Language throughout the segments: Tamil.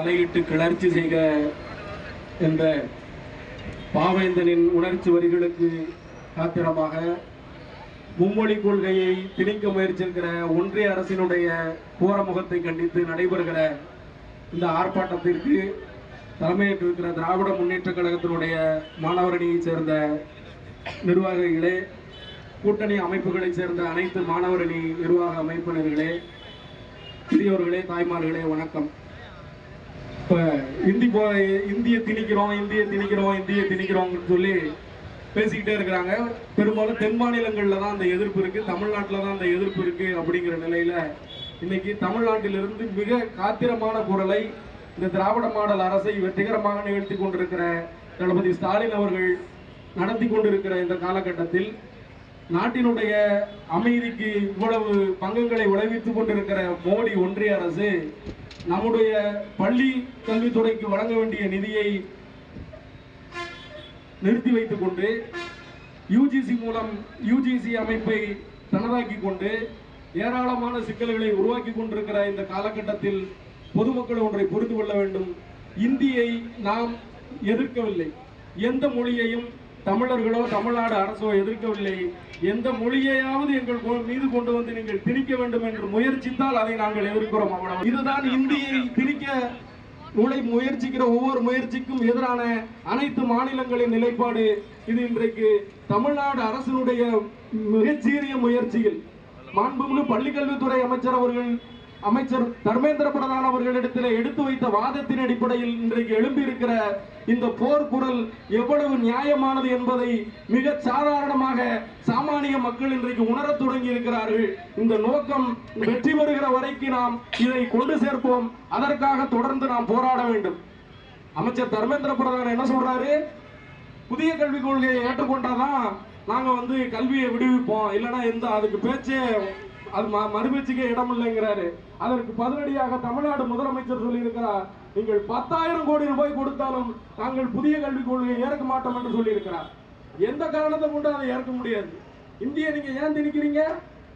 தலையிட்டு கிளர்ச்சி செய்க என்ற பாவேந்தனின் உணர்ச்சி வரிகளுக்கு காத்திரமாக மும்மொழி கொள்கையை திணிக்க முயற்சிக்கிற ஒன்றிய அரசினுடைய கோரமுகத்தை கண்டித்து நடைபெறுகிற இந்த ஆர்ப்பாட்டத்திற்கு தலைமையேற்றிருக்கிற திராவிட முன்னேற்ற கழகத்தினுடைய மாணவரணியைச் சேர்ந்த நிர்வாகிகளே கூட்டணி அமைப்புகளைச் சேர்ந்த அனைத்து மாணவரணி நிர்வாக அமைப்பினர்களே பெரியோர்களே தாய்மார்களே வணக்கம். இப்போ இந்தி போ இந்திய திணிக்கிறோம் இந்திய திணிக்கிறோம் இந்திய திணிக்கிறோம்னு சொல்லி பேசிக்கிட்டே இருக்கிறாங்க. பெரும்பாலும் தென் மாநிலங்களில் தான் அந்த எதிர்ப்பு இருக்குது தமிழ்நாட்டில் தான் அந்த எதிர்ப்பு இருக்குது அப்படிங்கிற நிலையில் இன்னைக்கு தமிழ்நாட்டிலிருந்து மிக காத்திரமான குரலை இந்த திராவிட மாடல் அரசை வெற்றிகரமாக நிகழ்த்தி கொண்டிருக்கிற தளபதி ஸ்டாலின் அவர்கள் நடத்தி கொண்டிருக்கிற இந்த காலகட்டத்தில் நாட்டினுடைய அமைதிக்கு இவ்வளவு பங்கங்களை விளைவித்துக் கொண்டிருக்கிற மோடி ஒன்றிய அரசு நம்முடைய பள்ளி கல்வித்துறைக்கு வழங்க வேண்டிய நிதியை நிறுத்தி வைத்துக் கொண்டு யூஜிசி மூலம் யூஜிசி அமைப்பை தனதாக்கி கொண்டு ஏராளமான சிக்கல்களை உருவாக்கி கொண்டிருக்கிற இந்த காலகட்டத்தில் பொதுமக்கள் ஒன்றை புரிந்து கொள்ள வேண்டும். இந்தியை நாம் எதிர்க்கவில்லை. எந்த மொழியையும் தமிழர்களோ தமிழ்நாடு அரசோ எதிர்க்கவில்லை. எந்த மொழியையாவது எங்கள் மீது கொண்டு வந்து நீங்கள் திணிக்க வேண்டும் என்று முயற்சித்தால் அதை நாங்கள் எதிர்க்கிறோம் அவ்வளவு இதுதான் இந்தியை திணிக்க உழை முயற்சிக்கிற ஒவ்வொரு முயற்சிக்கும் எதிரான அனைத்து மாநிலங்களின் நிலைப்பாடு. இது இன்றைக்கு தமிழ்நாடு அரசினுடைய மிகச்சீரிய முயற்சியில். மாண்புமிகு பள்ளிக்கல்வித்துறை அமைச்சர் அவர்கள் அமைச்சர் தர்மேந்திர பிரதான் அவர்களிடத்தில் எடுத்து வைத்த வாதத்தின் அடிப்படையில் இன்றைக்கு எழும்பியிருக்கிற இந்த போர்க்குரல் எவ்வளவு நியாயமானது என்பதை மிக சாதாரணமாக சாமானிய மக்கள் இன்றைக்கு உணரத் தொடங்கி இருக்கிறார்கள் இந்த நோக்கம் வெற்றி பெறுகிற வரைக்கு நாம் இதை கொண்டு சேர்ப்போம். அதற்காக தொடர்ந்து நாம் போராட வேண்டும். அமைச்சர் தர்மேந்திர பிரதான் என்ன சொல்றாரு? புதிய கல்விக் கொள்கையை ஏற்றுக்கொண்டாதான் நாங்க வந்து கல்வியை விடுவிப்போம். இல்லைன்னா எந்த அதுக்கு பேச்சே அது ம- மறுபேச்சுக்கே இடம் இல்லைங்கிறாரு அதற்கு பதிலடியாக தமிழ்நாடு முதலமைச்சர் சொல்லியிருக்கிறார். நீங்கள் பத்தாயிரம் கோடி ரூபாய் கொடுத்தாலும் நாங்கள் புதிய கல்விக் கொள்கையை ஏற்க மாட்டோம் என்று சொல்லியிருக்கிறார். எந்த காரணத்தை கொண்டு அதை ஏற்க முடியாது. இந்திய நீங்க ஏன் திணிக்கிறீங்க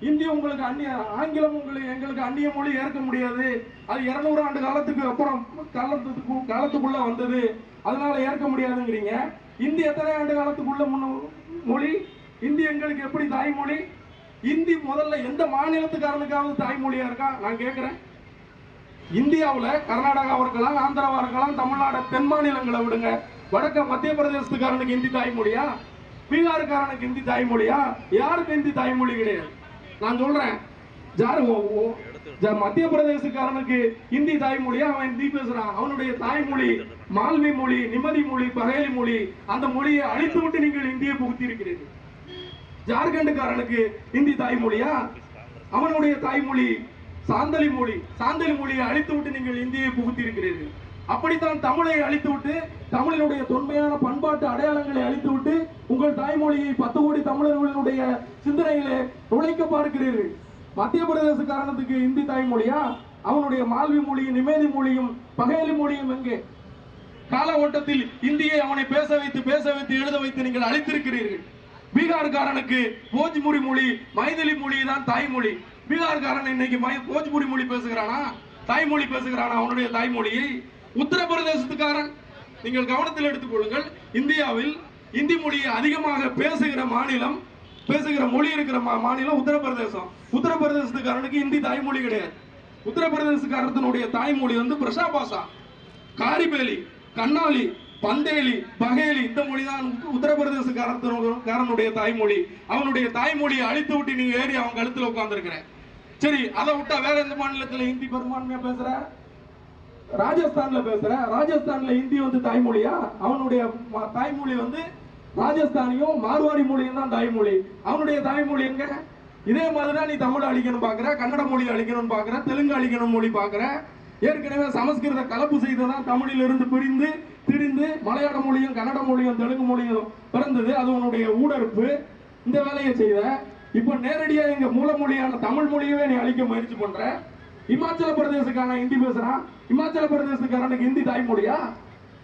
இந்திய உங்களுக்கு அந்நிய ஆங்கிலம் உங்களுக்கு எங்களுக்கு அந்நிய மொழி ஏற்க முடியாது. அது இருநூறு ஆண்டு காலத்துக்கு அப்புறம் காலத்துக்கு காலத்துக்குள்ள வந்தது. அதனால ஏற்க முடியாதுங்கிறீங்க. இந்தி எத்தனை ஆண்டு காலத்துக்குள்ள முன்ன மொழி? இந்தி எங்களுக்கு எப்படி தாய்மொழி? இந்தி முதல்ல எந்த மாநிலத்துக்காரனுக்காவது தாய்மொழியா இருக்கா? நான் கேட்கிறேன் இந்தியாவுல கர்நாடகாவா இருக்கலாம் ஆந்திராவா இருக்கலாம் தமிழ்நாடு தென் மாநிலங்களை விடுங்க. வடக்க மத்திய பிரதேசத்துக்காரனுக்கு இந்தி தாய்மொழியா? பீகாருக்காரனுக்கு இந்தி தாய்மொழியா? யாருக்கு இந்தி தாய்மொழி கிடையாது? நான் சொல்றேன். ஜாரு ஓ- ஓ- மத்திய பிரதேசக்காரனுக்கு இந்தி தாய்மொழியா? அவன் இந்தி பேசுறான். அவனுடைய தாய்மொழி மால்வி மொழி நிம்மதி மொழி பகையலி மொழி அந்த மொழியை அழித்து விட்டு நீங்கள் இந்தியை புகுத்தி இருக்கிறீர்கள் ஜார்க்கண்டுக்காரனுக்கு இந்தி தாய்மொழியா? அவனுடைய தாய்மொழி சாந்தலி மொழி. சாந்தலி மொழியை அழித்து விட்டு நீங்கள் இந்தியை புகுத்தி இருக்கிறீர்கள் அப்படித்தான் தமிழை அழித்து விட்டு தமிழினுடைய தொன்மையான பண்பாட்டு அடையாளங்களை அழித்து விட்டு உங்கள் தாய்மொழியை பத்து கோடி தமிழர்களுடைய சிந்தனையிலே நுழைக்க பார்க்கிறீர்கள். மத்திய பிரதேச காரணத்துக்கு இந்தி தாய்மொழியா? அவனுடைய மால்வி மொழியும் நிமேதி மொழியும் பகையலி மொழியும் எங்கே? கால ஓட்டத்தில் இந்தியை அவனை பேச வைத்து பேச வைத்து எழுத வைத்து நீங்கள் அழித்திருக்கிறீர்கள். பீகார்காரனுக்கு போஜ்புரி மொழி மைதிலி மொழி தான் தாய்மொழி. பீகார்காரன் இன்னைக்கு போஜ்புரி மொழி பேசுகிறானா? தாய்மொழி பேசுகிறானா? அவனுடைய தாய்மொழியை. உத்தரப்பிரதேசத்துக்காரன். நீங்கள் கவனத்தில் எடுத்துக்கொள்ளுங்கள் இந்தியாவில் இந்தி மொழியை அதிகமாக பேசுகிற மாநிலம் பேசுகிற மொழி இருக்கிற மா- மாநிலம் உத்தரப்பிரதேசம். உத்தரப்பிரதேசத்துக்காரனுக்கு இந்தி தாய்மொழி கிடையாது. உத்தரப்பிரதேசக்காரத்தினுடைய தாய்மொழி வந்து பிரஷா பாஷா காரிபேலி கண்ணாலி பந்தேலி பகேலி இந்த மொழி தான் உத்தரப்பிரதேசக்காரனுடைய தாய்மொழி. அவனுடைய தாய்மொழியை அழித்து விட்டு நீங்க ஏறி அவன் கழுத்துல உட்கார்ந்துருக்கிற. சரி அதை விட்டா வேற எந்த மாநிலத்துல ஹிந்தி பெரும்பான்மையா பேசுற? ராஜஸ்தான்ல பேசுற. ராஜஸ்தான்ல ஹிந்தி வந்து தாய்மொழியா? அவனுடைய தாய்மொழி வந்து ராஜஸ்தானியும் மார்வாடி மொழியும் தான் தாய்மொழி. அவனுடைய தாய்மொழி எங்க? இதே மாதிரி தான் நீ தமிழ் அழிக்கணும் பாக்குற கன்னட மொழி அழிக்கணும்னு பாக்குற தெலுங்கு அழிக்கணும் மொழி பாக்குற. ஏற்கனவே சமஸ்கிருத கலப்பு செய்ததான் தமிழில் இருந்து பிரிந்து திரிந்து மலையாள மொழியும் கன்னட மொழியும் தெலுங்கு மொழியும் பிறந்தது. அது உன்னுடைய ஊடறுப்பு. இந்த வேலையை செய்த இப்போ நேரடியாக எங்கள் மூல மொழியான தமிழ் மொழியவே நீ அழிக்க முயற்சி பண்ணுற இமாச்சல பிரதேசக்காரன் ஹிந்தி பேசுகிறான் இமாச்சல பிரதேசக்காரனுக்கு ஹிந்தி தாய்மொழியா?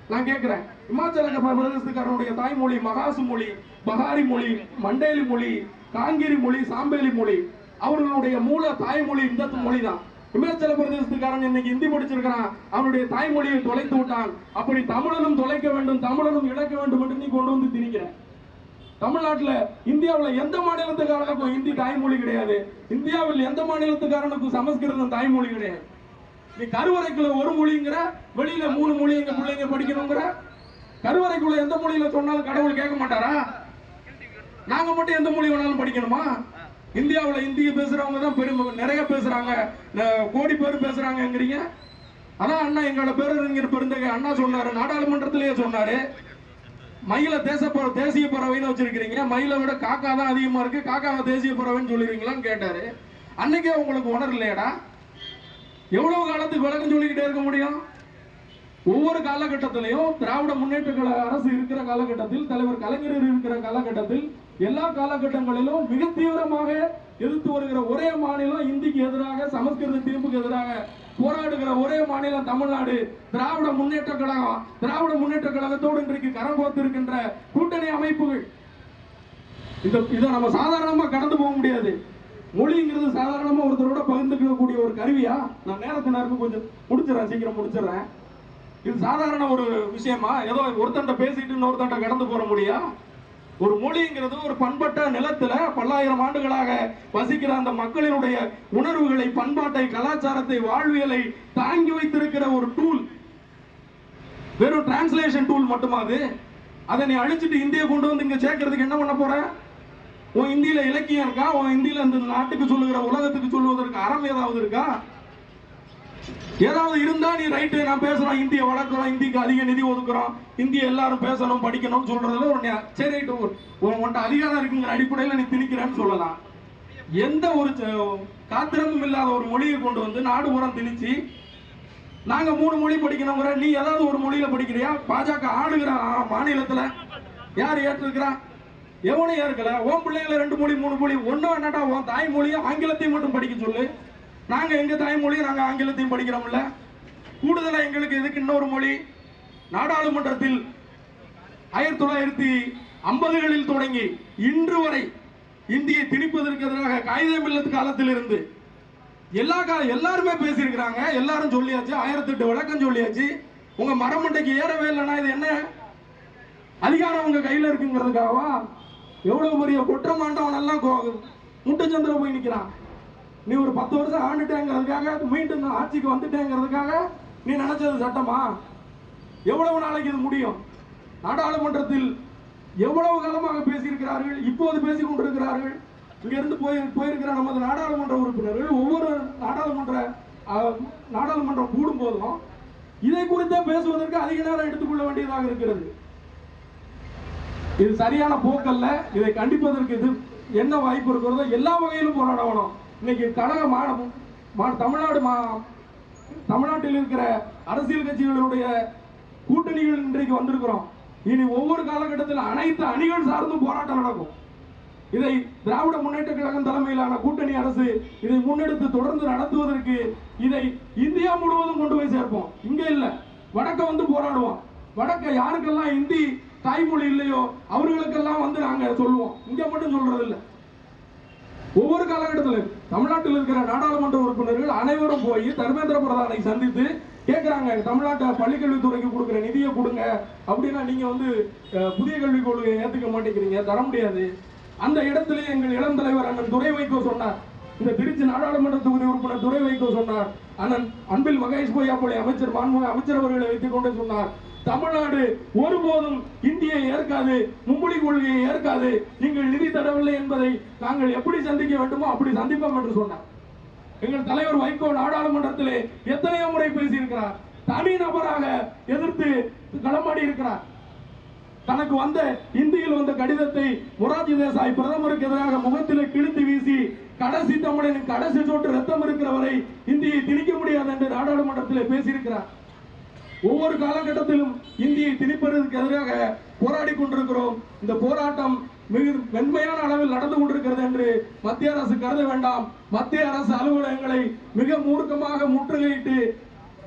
நான் கேட்குறேன் இமாச்சல பிரதேசக்காரனுடைய தாய்மொழி மகாசு மொழி பகாரி மொழி மண்டேலி மொழி காங்கிரி மொழி சாம்பேலி மொழி. அவர்களுடைய மூல தாய்மொழி இந்த மொழி தான் இமாச்சல பிரதேசத்துக்காரன் இன்னைக்கு ஹிந்தி படிச்சிருக்கிறான். அவனுடைய தாய்மொழியை தொலைத்து விட்டான். அப்படி தமிழனும் தொலைக்க வேண்டும் தமிழனும் இழக்க வேண்டும் என்று நீ கொண்டு வந்து திணிக்கிற. தமிழ்நாட்டில் இந்தியாவில் எந்த மாநிலத்துக்காரனுக்கும் ஹிந்தி தாய்மொழி கிடையாது. இந்தியாவில் எந்த மாநிலத்துக்காரனுக்கும் சமஸ்கிருதம் தாய்மொழி கிடையாது. நீ கருவறைக்குள்ள ஒரு மொழிங்கிற வெளியில மூணு மொழி எங்க பிள்ளைங்க படிக்கணுங்கிற கருவறைக்குள்ள எந்த மொழியில சொன்னாலும் கடவுள் கேட்க மாட்டாரா? நாங்க மட்டும் எந்த மொழி வேணாலும் படிக்கணுமா? இந்தியாவில் இந்திய பேசுகிறவங்க தான் பெரும் நிறைய பேசுகிறாங்க கோடி பேர் பேசுகிறாங்கங்கிறீங்க ஆனால் அண்ணா எங்களோட பேரறிஞர் பெருந்தகை அண்ணா சொன்னார் நாடாளுமன்றத்திலேயே சொன்னார். மயில தேச தேசிய பறவைன்னு வச்சிருக்கிறீங்க. மயிலை விட காக்கா தான் அதிகமாக இருக்குது காக்காவை தேசிய பறவைன்னு சொல்லிருக்கீங்களான்னு கேட்டார். அன்னைக்கே உங்களுக்கு உணரலையடா எவ்வளவு காலத்துக்கு விளக்கம் சொல்லிக்கிட்டே இருக்க முடியும்? ஒவ்வொரு காலகட்டத்திலையும் திராவிட முன்னேற்ற கழக அரசு இருக்கிற காலகட்டத்தில் தலைவர் கலைஞர் இருக்கிற காலகட்டத்தில் எல்லா காலகட்டங்களிலும் மிக தீவிரமாக எதிர்த்து வருகிற ஒரே மாநிலம் இந்திக்கு எதிராக சமஸ்கிருத தீர்ப்புக்கு எதிராக போராடுகிற ஒரே மாநிலம் தமிழ்நாடு. திராவிட முன்னேற்ற கழகம் திராவிட முன்னேற்ற கழகத்தோடு இன்றைக்கு கரம் கோர்த்திருக்கின்ற கூட்டணி அமைப்புகள். இந்த இதை நம்ம சாதாரணமா கடந்து போக முடியாது. மொழிங்கிறது சாதாரணமா ஒருத்தரோட பகிர்ந்துக்கக்கூடிய ஒரு கருவியா? நான் நேரத்து நேரத்துக்கு கொஞ்சம் முடிச்சிடறேன் சீக்கிரம் முடிச்சிடறேன். இது சாதாரண ஒரு விஷயமா? ஏதோ ஒருத்தன்ட்ட பேசிட்டு இன்னொருத்தன்ட்ட கடந்து போற முடியா ஒரு மொழிங்கிறது ஒரு பண்பட்ட நிலத்துல பல்லாயிரம் ஆண்டுகளாக வசிக்கிற அந்த மக்களினுடைய உணர்வுகளை பண்பாட்டை கலாச்சாரத்தை வாழ்வியலை தாங்கி வைத்திருக்கிற ஒரு டூல் வெறும் டிரான்ஸ்லேஷன் டூல் மட்டுமா அது அதை நீ அழிச்சிட்டு இந்தியை கொண்டு வந்து இங்க சேர்க்கறதுக்கு என்ன பண்ண போற? உன் இந்தியில இலக்கியம் இருக்கா? உன் இந்தியில இந்த நாட்டுக்கு சொல்லுகிற உலகத்துக்கு சொல்லுவதற்கு அறம் ஏதாவது இருக்கா? ஏதாவது இருந்தா நீ ரைட்டு நான் பேசுறோம் இந்திய வளர்க்குறோம். இந்திக்கு அதிக நிதி ஒதுக்குறோம். இந்திய எல்லாரும் பேசணும் படிக்கணும்னு சொல்றதுல ஒரு சரி ரைட்டு. உன்கிட்ட அதிகாரம் இருக்குங்கிற அடிப்படையில் நீ திணிக்கிறேன்னு சொல்லலாம். எந்த ஒரு காத்திரமும் இல்லாத ஒரு மொழியை கொண்டு வந்து நாடு உரம் திணிச்சு நாங்க மூணு மொழி படிக்கணுங்கிற நீ ஏதாவது ஒரு மொழியில படிக்கிறியா? பாஜக ஆளுகிற மாநிலத்துல யார் ஏற்றிருக்கிறா? எவனும் ஏற்கல. உன் பிள்ளைகளை ரெண்டு மொழி மூணு மொழி ஒன்னும் என்னடா உன் தாய்மொழியும் ஆங்கிலத்தையும் மட்டும் படிக்க சொல்லு. நாங்கள் எங்கள் தாய்மொழி நாங்கள் ஆங்கிலத்தையும் படிக்கிறோம்ல? கூடுதலாக எங்களுக்கு இதுக்கு இன்னொரு மொழி? நாடாளுமன்றத்தில் ஆயிரத்தி தொள்ளாயிரத்தி ஐம்பதுகளில் தொடங்கி இன்று வரை இந்தியை திணிப்பதற்கு எதிராக காகிதம் இல்லத்து காலத்தில் இருந்து எல்லா கா எல்லாருமே பேசியிருக்கிறாங்க. எல்லாரும் சொல்லியாச்சு. ஆயிரத்தி எட்டு விளக்கம் சொல்லியாச்சு. உங்க மரமண்டைக்கு ஏறவே இல்லைன்னா இது என்ன? அதிகாரம் உங்க கையில இருக்குங்கிறதுக்காகவா? எவ்வளவு பெரிய குற்றமாண்டவன் எல்லாம் முட்டுச்சந்திர போய் நிற்கிறான் நீ ஒரு பத்து வருஷம் ஆண்டுட்டேங்கிறதுக்காக மீண்டும் ஆட்சிக்கு வந்துட்டேங்கிறதுக்காக நீ நினைச்சது சட்டமா? எவ்வளவு நாளைக்கு இது முடியும்? நாடாளுமன்றத்தில் எவ்வளவு காலமாக பேசியிருக்கிறார்கள்? இப்போது பேசிக் கொண்டிருக்கிறார்கள். இங்கிருந்து போய் போயிருக்கிற நமது நாடாளுமன்ற உறுப்பினர்கள் ஒவ்வொரு நாடாளுமன்ற நாடாளுமன்றம் கூடும் போதும் இதை குறித்தே பேசுவதற்கு அதிக நேரம் எடுத்துக்கொள்ள வேண்டியதாக இருக்கிறது. இது சரியான போக்கல்ல. இதை கண்டிப்பதற்கு இது என்ன வாய்ப்பு இருக்கிறதோ எல்லா வகையிலும் போராடணும். இன்னைக்கு கழக மா மா- தமிழ்நாடு மா தமிழ்நாட்டில் இருக்கிற அரசியல் கட்சிகளுடைய கூட்டணிகள் இன்றைக்கு வந்திருக்கிறோம். இனி ஒவ்வொரு காலகட்டத்தில் அனைத்து அணிகள் சார்ந்தும் போராட்டம் நடக்கும். இதை திராவிட முன்னேற்ற கழகம் தலைமையிலான கூட்டணி அரசு இதை முன்னெடுத்து தொடர்ந்து நடத்துவதற்கு இதை இந்தியா முழுவதும் கொண்டு போய் சேர்ப்போம். இங்க இல்ல வடக்க வந்து போராடுவோம். வடக்க யாருக்கெல்லாம் இந்தி தாய்மொழி இல்லையோ அவர்களுக்கெல்லாம் வந்து நாங்க சொல்லுவோம். இங்க மட்டும் சொல்றது இல்லை ஒவ்வொரு காலகட்டத்திலும் தமிழ்நாட்டில் இருக்கிற நாடாளுமன்ற உறுப்பினர்கள் அனைவரும் போய் தர்மேந்திர பிரதானை சந்தித்து கேட்கிறாங்க தமிழ்நாட்டை பள்ளிக்கல்வித்துறைக்கு கொடுக்குற நிதியை கொடுங்க. அப்படின்னா நீங்க வந்து புதிய கல்விக் கொள்கையை ஏற்றுக்க மாட்டேங்கிறீங்க தர முடியாது. அந்த இடத்துல எங்கள் இளம் தலைவர் அண்ணன் துறை வைகோ சொன்னார் இந்த திருச்சி நாடாளுமன்ற தொகுதி உறுப்பினர் துறை வைகோ சொன்னார். அண்ணன் அன்பில் மகேஷ் பொய்யாப்பொழி அமைச்சர் மாண்புமிகு அமைச்சர் அவர்களை வைத்துக் கொண்டு சொன்னார். தமிழ்நாடு ஒருபோதும் இந்தியை ஏற்காது மும்மொழி கொள்கையை ஏற்காது நீங்கள் நிதி தரவில்லை என்பதை நாங்கள் எப்படி சந்திக்க வேண்டுமோ அப்படி சந்திப்போம் என்று சொன்னார். எங்கள் தலைவர் வைகோ நாடாளுமன்றத்திலே எத்தனையோ முறை பேசியிருக்கிறார். தனி நபராக எதிர்த்து களமாடி இருக்கிறார். தனக்கு வந்த இந்தியில் வந்த கடிதத்தை மொரார்ஜி தேசாய் பிரதமருக்கு எதிராக முகத்திலே கிழித்து வீசி கடைசி தமிழனின் கடைசி சொட்டு ரத்தம் இருக்கிற வரை இந்தியை திணிக்க முடியாது என்று நாடாளுமன்றத்தில் பேசியிருக்கிறார். ஒவ்வொரு காலகட்டத்திலும் இந்தியை திணிப்பதற்கு எதிராக போராடி கொண்டிருக்கிறோம். இந்த போராட்டம் மிக மென்மையான அளவில் நடந்து கொண்டிருக்கிறது என்று மத்திய அரசு கருத வேண்டாம். மத்திய அரசு அலுவலகங்களை மிக மூர்க்கமாக முற்றுகையிட்டு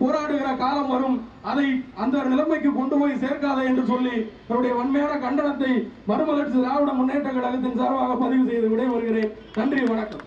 போராடுகிற காலம் வரும். அதை அந்த நிலைமைக்கு கொண்டு போய் சேர்க்காதே என்று சொல்லி அவருடைய வன்மையான கண்டனத்தை மறுமலர்ச்சி திராவிட முன்னேற்ற கழகத்தின் சார்பாக பதிவு செய்து விடைபெறுகிறேன். நன்றி வணக்கம்.